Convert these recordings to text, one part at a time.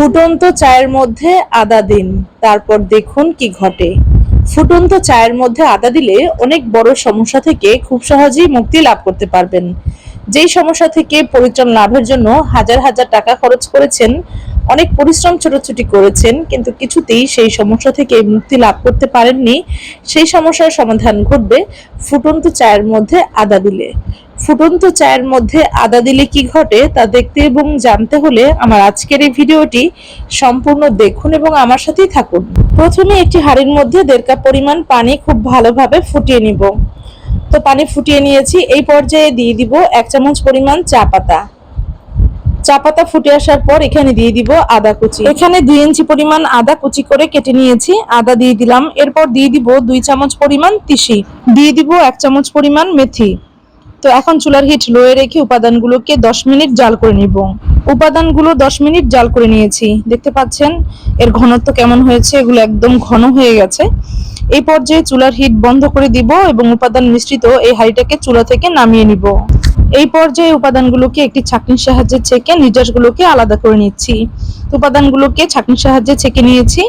ফুটন্ত চায়ের মধ্যে আদা দিন, তারপর দেখুন কি ঘটে। ফুটন্ত চায়ের মধ্যে আদা দিলে অনেক বড় সমস্যা থেকে খুব সহজেই মুক্তি লাভ করতে পারবেন। যেই সমস্যা থেকে পরিত্রাণ লাভের জন্য হাজার হাজার টাকা খরচ করেছেন, অনেক পরিশ্রম ছোটাছুটি করেছেন, কিন্তু কিছুতেই সেই সমস্যা থেকে মুক্তি লাভ করতে পারেননি। সেই সমস্যার সমাধান ঘটবে ফুটন্ত চায়ের মধ্যে আদা দিলে। ফুটন্ত চায়ের মধ্যে আদা দিলে কি ঘটে তা দেখতে এবং জানতে হলে আমার আজকের এই ভিডিওটি সম্পূর্ণ দেখুন এবং আমার সাথেই থাকুন। প্রথমে একটি হাঁড়ির মধ্যে দেড় কাপ পরিমাণ পানি খুব ভালোভাবে ফুটিয়ে নিব। তো পানি ফুটিয়ে নিয়েছি, এই পর্যায়ে দিয়ে দিব এক চামচ পরিমাণ চা পাতা। চা পাতা ফুটে আসার পর এখানে দিয়ে দিব আদা কুচি। এখানে দুই ইঞ্চি পরিমাণ আদা কুচি করে কেটে নিয়েছি, আদা দিয়ে দিলাম। এরপর দিয়ে দিব দুই চামচ পরিমাণ তিসি। দিয়ে দিব এক চামচ পরিমাণ মেথি। তো এখন চুলার হিট লোয়ে রেখে উপাদানগুলোকে দশ মিনিট জাল করে নিব। উপাদানগুলো দশ মিনিট জাল করে নিয়েছি। দেখতে পাচ্ছেন, এর ঘনত্ব কেমন হয়েছে? এগুলো একদম ঘন হয়ে গেছে। এই পর্যায়ে চুলার হিট বন্ধ করে দিব এবং উপাদান মিশ্রিত এই হাঁড়িটাকে চুলা থেকে নামিয়ে নিব। এই পর্যায়ে উপাদানগুলোকে একটি ছাঁকনির সাহায্যে ছেঁকে নির্যাসগুলোকে আলাদা করে নিচ্ছি। উপাদানগুলোকে ছাঁকনির সাহায্যে ছেঁকে নিয়েছি।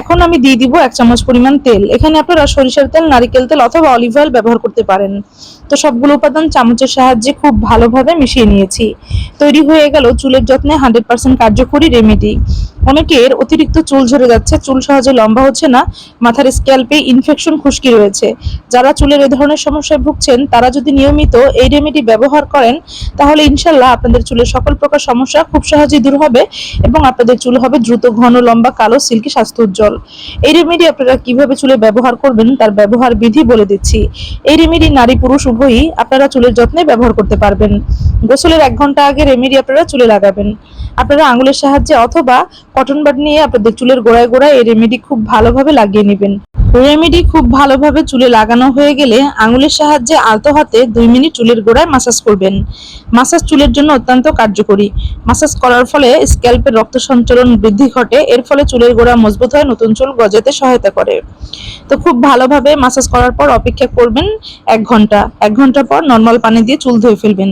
এখন আমি দিয়ে দিব এক চামচ পরিমাণ তেল। এখানে আপনারা সরিষার তেল, নারিকেল তেল অথবা অলিভ অয়েল ব্যবহার করতে পারেন। তো সবগুলো উপাদান চামচের সাহায্যে খুব ভালোভাবে মিশিয়ে নিয়েছি। তৈরি হয়ে গেল চুলের যত্নে হান্ড্রেড পার্সেন্ট কার্যকরী রেমেডি। অনেকের অতিরিক্ত চুল ঝরে যাচ্ছে। চুল সহজে লম্বা হচ্ছে না, মাথার স্ক্যাল্পে ইনফেকশন খুশকি রয়েছে। যারা চুলের এ ধরনের সমস্যায় ভুগছেন, তারা যদি নিয়মিত এই রেমেডি ব্যবহার করেন, তাহলে ইনশাল্লাহ আপনাদের চুলের সকল প্রকার সমস্যা খুব সহজেই দূর হবে এবং আপনাদের চুল হবে দ্রুত, ঘন, লম্বা, কালো, সিল্কি, স্বাস্থ্য উজ্জ্বল। এই রেমেডি আপনারা কীভাবে চুলে ব্যবহার করবেন, তার ব্যবহার বিধি বলে দিচ্ছি। এই রেমেডি নারী পুরুষ উভয়ই আপনারা চুলের যত্নে ব্যবহার করতে পারবেন। গোসলের এক ঘণ্টা আগে রেমেডি আপনারা চুলে লাগাবেন। আপনারা আঙুলের সাহায্যে অথবা কটন বাট নিয়ে আপনাদের চুলের গোড়ায় গোড়ায় এই রেমেডি খুব ভালোভাবে লাগিয়ে নেবেন। রেমেডি খুব ভালোভাবে চুলে লাগানো হয়ে গেলে আঙুলের সাহায্যে আলতো হাতে দুই মিনিট চুলের গোড়ায় মাসাজ করবেন। মাসাজ চুলের জন্য অত্যন্ত কার্যকরী। মাসাজ করার ফলে স্ক্যাল্পের রক্ত সঞ্চালন বৃদ্ধি ঘটে, এর ফলে চুলের গোড়া মজবুত হয়, নতুন চুল গজাতে সহায়তা করে। তো খুব ভালোভাবে মাসাজ করার পর অপেক্ষা করবেন এক ঘণ্টা। এক ঘণ্টা পর নর্মাল পানি দিয়ে চুল ধুয়ে ফেলবেন।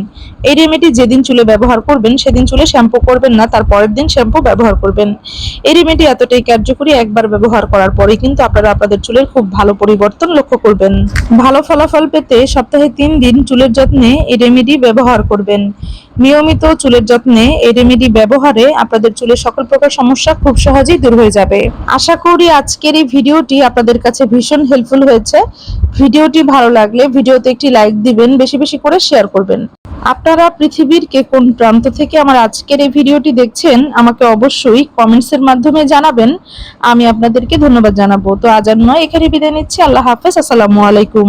এই রেমেডি যেদিন চুলে ব্যবহার করবেন, সেদিন চুলে শ্যাম্পু করবেন না, তার পরের দিন শ্যাম্পু ব্যবহার করবেন। এই রেমেডি এতটাই কার্যকরী, একবার ব্যবহার করার পরে কিন্তু আপনারা আপনাদের চুলের খুব ভালো পরিবর্তন লক্ষ্য করবেন। ভালো ফলাফল পেতে সপ্তাহে তিন দিন চুলের যত্নে এই রেমেডি ব্যবহার করবেন। নিয়মিত চুলের যত্নে এই রেমেডি ব্যবহারে আপনাদের চুলের সকল প্রকার সমস্যা খুব সহজেই দূর হয়ে যাবে। আশা করি আজকের এই ভিডিওটি আপনাদের কাছে ভীষণ হেল্পফুল হয়েছে। ভিডিওটি ভালো লাগলে ভিডিওতে একটি লাইক দিবেন, বেশি বেশি করে শেয়ার করবেন। আপনারা পৃথিবীর কে কোন প্রান্ত থেকে আমার আজকের এই ভিডিওটি দেখছেন, আমাকে অবশ্যই কমেন্টসের মাধ্যমে জানাবেন। আমি আপনাদেরকে ধন্যবাদ জানাব। তো আজ আর নয় এখানে বিদায় নিচ্ছি। আল্লাহ হাফেজ, আসসালামু আলাইকুম।